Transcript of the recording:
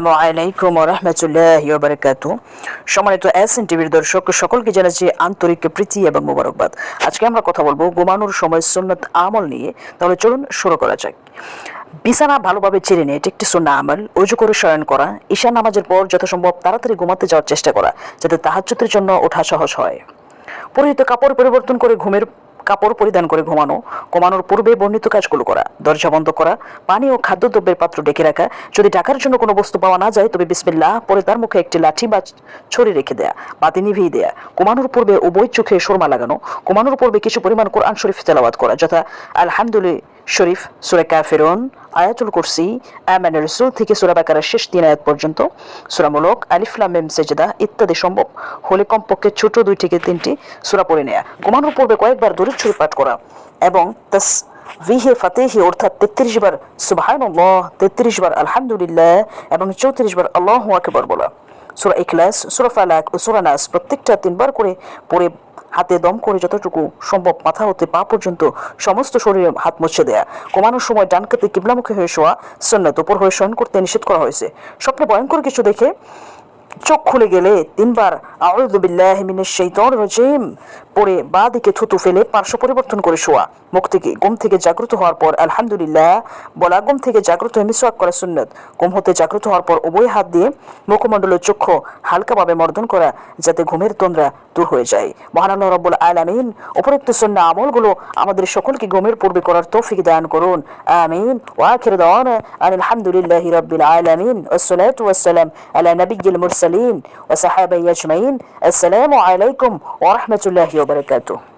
আসসালামু আলাইকুম রহমতুল্লাহ বারকাত সম্মানিত এস এন টিভির দর্শক, সকলকে জানাচ্ছি আন্তরিক প্রীতি এবং মোবারকবাদ। আজকে আমরা কথা বলব ঘুমানোর সময় সুন্নত আমল নিয়ে। তাহলে চলুন শুরু করা যাক। বিছানা ভালোভাবে চেড়ে নিয়ে এটি একটি সুন্না আমল উজু করে শয়ন করা ঈশা নামাজের পর যথাসম্ভব তাড়াতাড়ি ঘুমাতে যাওয়ার চেষ্টা করা, যাতে তাহাজ্জুদের জন্য ওঠা সহজ হয়। পরিহিত কাপড় পরিবর্তন করে ঘুমের কাপড় পরিধান করে ঘুমানো, ঘুমানোর পূর্বে বর্ণিত কাজগুলো করা, দরজা বন্ধ করা, পানি ও খাদ্যদ্রব্যের পাত্র ডেকে রাখা। যদি টাকার জন্য কোনো বস্তু পাওয়া না যায়, তবে বিসমিল্লাহ, পরে তার মুখে একটি লাঠি বা ছড়ি রেখে দেয়া, বাতি নিভিয়ে দেয়া, ঘুমানোর পূর্বে উভয় চোখে সুরমা লাগানো, ঘুমানোর পূর্বে কিছু পরিমাণ কোরআন শরীফ তেলাওয়াত করা, যথা আলহামদুলিল্লাহ শরীফ, সুরে কাফেরন আয়াতুল কুরসি, আমান রসুল থেকে সুরা বাকারের শেষ তিন আয়াত পর্যন্ত। সুরামূলক আলিফলাম মেম, সেজেদা ইত্যাদি সম্ভব হলে কমপক্ষে ছোট দুই থেকে তিনটি সুরা পড়ে নেয়া। ঘুমানোর পূর্বে কয়েকবার দূরে ছুরি পাঠ করা এবং তাস ভিহে ফাতেহি অর্থাৎ তেত্রিশ বার সুবাহান তেত্রিশ বার আলহামদুলিল্লাহ এবং চৌত্রিশ বার আল্লাহ আকবর বলা। সুরা ইখলাস, সুরা ফালাক ও সুরা নাস প্রত্যেকটা তিনবার করে পড়ে হাতে দম করে যতটুকু সম্ভব মাথা হতে পা পর্যন্ত সমস্ত শরীরে হাত মুছে দেয়া। কমানোর সময় ডান কাতে কিবলামুখী হয়ে শোয়া সন্ন্যত উপর হয়ে শয়ন করতে নিষেধ করা হয়েছে। স্বপ্নে ভয়ঙ্কর কিছু দেখে চোখ খুলে গেলে তিনবার রাজিম। পড়ে বা দিকে থুতু ফেলে পার্শ্ব পরিবর্তন করে শোয়া। মুখ থেকে ঘুম থেকে জাগ্রত হওয়ার পর আলহামদুলিল্লাহ, বলা ঘুম থেকে জাগ্রত হয়ে মিসওয়াক করা সুন্নত। ঘুম হতে জাগ্রত হওয়ার পর উভয় হাত দিয়ে মুখমণ্ডলের চক্ষু হালকাভাবে মর্দন করা যাতে ঘুমের তন্দ্রা দূর হয়ে যায়। মহান আল্লাহ রব্বুল আলামিন উপরোক্ত সুন্নাহ আমলগুলো আমাদের সকলকে ঘুমের পূর্বে করার তৌফিক দান করুন। আমিন। ওয়া আখির দাওয়ানা আলহামদুলিল্লাহি রাব্বিল আলামিন। ওয়াসসালাতু ওয়াসসালাম আলা নাবিয়্যিল মুরসালিন। المرسلين وصحابي أجمعين. السلام عليكم ورحمة الله وبركاته.